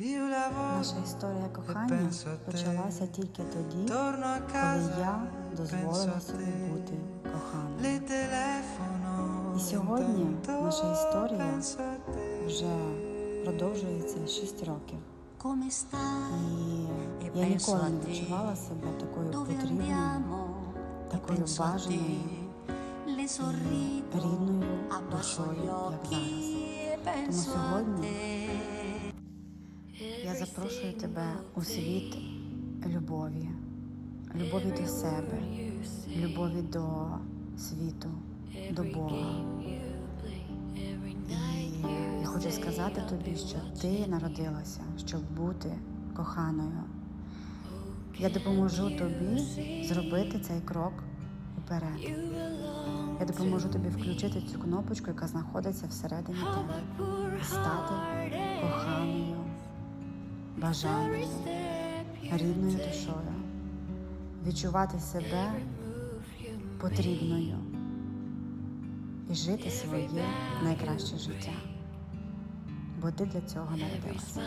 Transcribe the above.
Наша історія кохання почалася тільки тоді, коли я дозволила собі бути коханою. І сьогодні наша історія вже продовжується 6 років. Come stai? І E я ніколи не відчувала себе такою потрібною. E такою бажаною, рідною душою, як зараз. e a сьогодні запрошую тебе у світ любові, любові до себе, любові до світу, до Бога. І хочу сказати тобі, що ти народилася, щоб бути коханою. Я допоможу тобі зробити цей крок уперед. Я допоможу тобі включити цю кнопочку, яка знаходиться всередині тебе, бажаною, рідною душою, відчувати себе потрібною і жити своє найкраще життя. Бо ти для цього народилася.